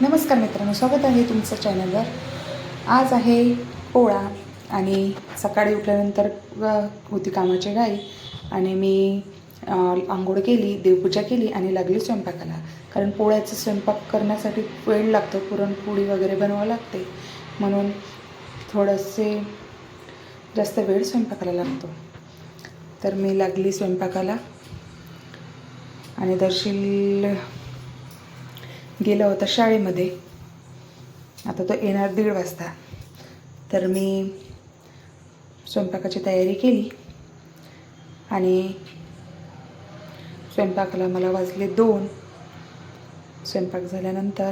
नमस्कार मित्रांनो स्वागत आहे तुमचं चॅनलवर. आज आहे पोळा आणि सकाळी उठल्यानंतर होती कामाची गाई आणि मी आंघोळ केली देवपूजा केली आणि लागली स्वयंपाकाला. कारण पोळ्याचा स्वयंपाक करण्यासाठी वेळ लागतो पुरणपोळी वगैरे बनवावं लागते. म्हणून थोडंसे जास्त वेळ स्वयंपाकाला लागतो. तर मी लागली स्वयंपाकाला आणि दर्शील गेला होता शाळेमध्ये. आता तो येणार दीड वाजता. तर मी स्वयंपाकाची तयारी केली. आणि स्वयंपाकाला मला वाजले दोन. स्वयंपाक झाल्यानंतर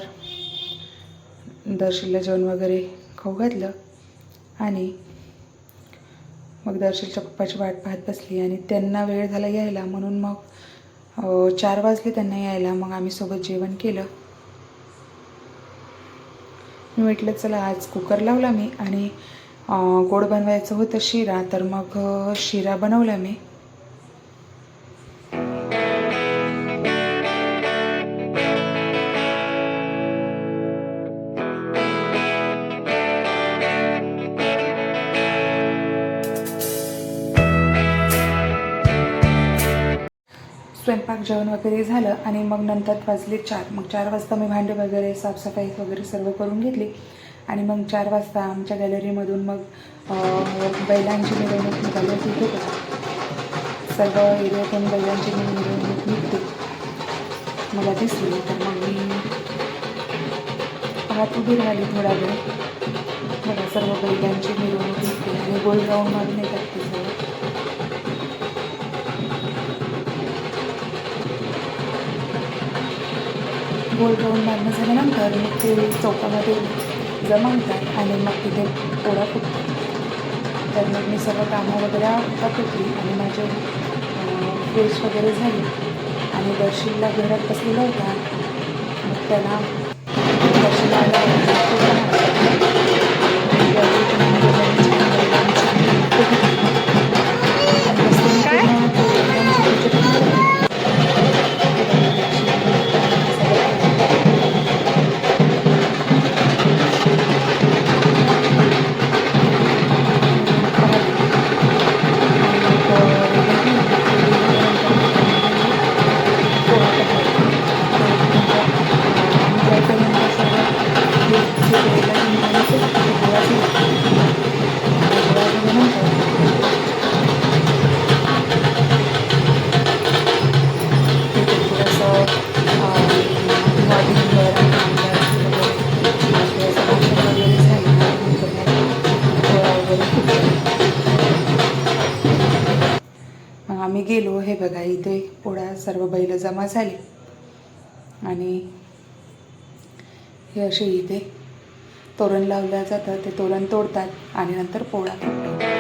दर्शीलला जेवण वगैरे खाऊ घातलं. आणि मग दर्शीलच्या पप्पाची वाट पाहत बसली आणि त्यांना वेळ झाला यायला म्हणून मग चार वाजले त्यांना यायला. मग आम्ही सोबत जेवण केलं. मी म्हटलं चला आज कुकर लावला मी आणि गोड बनवायचं होतं शिरा तर मग शिरा बनवला मी. स्वयंपाक जेवण वगैरे झालं आणि मग नंतर वाजले चार. मग चार वाजता मी भांडे वगैरे साफसफाई वगैरे सर्व करून घेतली. आणि मग चार वाजता आमच्या गॅलरीमधून मग बैलांची मिरवणूक निघाली होती. सर्व एरियातून बैलांची मी मिरवणूक निघते. मला दिसली. तर मग मी पाहत उभी राहिली थोडा वेळ. मला सर्व बैलांची मिरवणूक निघते. आणि गोल राऊंडमध्ये मारून येतात ते गोल राऊंड मारणं झाल्यानंतर मग ते चौकामध्ये जमा होतात आणि मग तिथे पोळा फुटतो. तर मग मी सर्व कामं वगैरे आटोपली आणि माझे फ्रेश वगैरे झाली. आणि दर्शीलला घरात बसलेला होता. मग त्याला दर्शीला आम्ही गेलो हे बघा इथे पोळा सर्व बैल जमा झाले. आणि हे असे इथे तोरण लावलं जातं ते तोरण तोडतात आणि नंतर पोळा फुटतो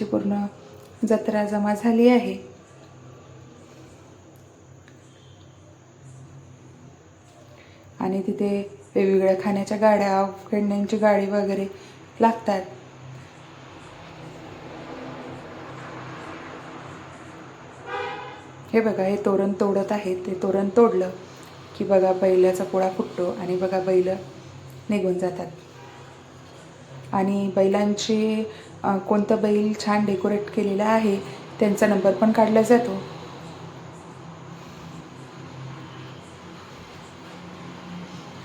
ही पूर्ण जत्रा जमा झाली आहे. आणि तिथे वेगवेगळ्या खाण्याच्या गाड्या खेळण्यांची गाडी वगैरे लागतात. हे बघा हे तोरण तोडत आहे. ते तोरण तोडलं की बघा बैलाचा पोळा फुटतो आणि बघा बैल निघून जातात. आणि बैलांची कोणतं बैल छान डेकोरेट केलेलं आहे त्यांचा नंबर पण काढला जातो.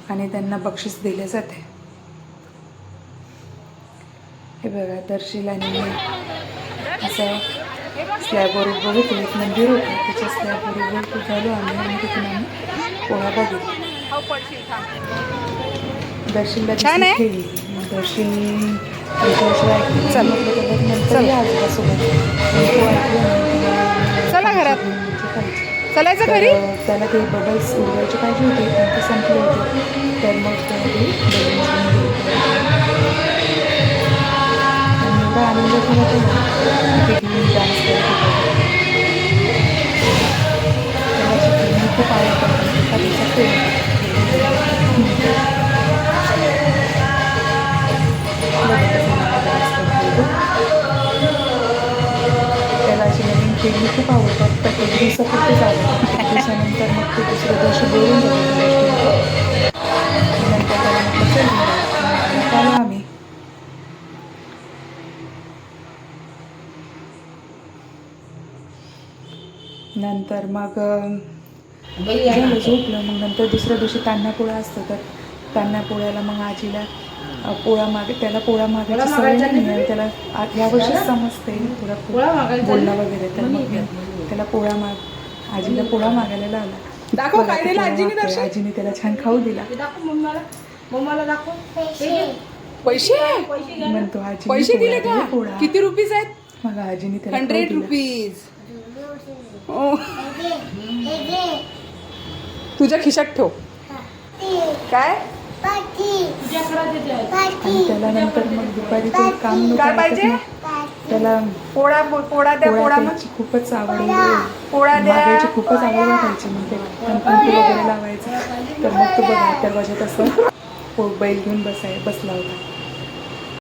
आणि त्यांना बक्षीस दिले जाते. हे बघा दर्शील आणि मी असं स्लॅबवर उभं होतो एक मंदिर होतं त्याच्या स्लॅबवर उभं झालो आम्ही आणि तिथून आम्ही पोळा बघितला. दर्शनला छान मग चल. चल. चला घरात. चलायचं घरी त्याला ते बबल्स उडवायची पाहिजे होते पण ते संपले होते तर मग त्यामध्ये एवढा आनंद झाला त्याला ते घेऊन डान्स करत होता त्याला खूप आवडतात ते नवीन खूप आवडतात. तर एक दिवसापुरतेच आवडतात एक दिवसानंतर मग ते दुसऱ्या दिवशी बोलून नंतर त्याला म्हटलं चल मग आम्ही. नंतर मग झालं झोपलं. मग नंतर दुसऱ्या दिवशी तान्हा पोळा असतो. तर तान्हा पोळ्याला मग आजीला पोळा मागे त्याला पोळा मागायची सवय नाही आहे. त्याला आ- यावर्षीच समजते. थोडा खूप बोलला वगैरे मी त्याला पोळा माग आजीला पोळा मागायला पोळा आजीने मागतोय. दर्शन? आजीने त्याला छान खाऊ दिला. पैसे. म्हणतो आजी पैसे दिले का? पोळा. किती रुपीज आहेत? मग आजीने त्याला हंड्रेड. रुपीज. तुझ्या खिशात ठेव. काय? आणि त्याला नंतर मग दुपारी तो काम काय पाहिजे? त्याला. पोळा पोळा द्या पोळ्या पोळा मग. खायची खूपच आवड पोळा द्या. मागायची खूपच आवड वाटायची मग ते. कणकणकी वगैरे लावायचं. तर मग तो बघा दरवाजात असं पो- बैल घेऊन बसाय बसला होता.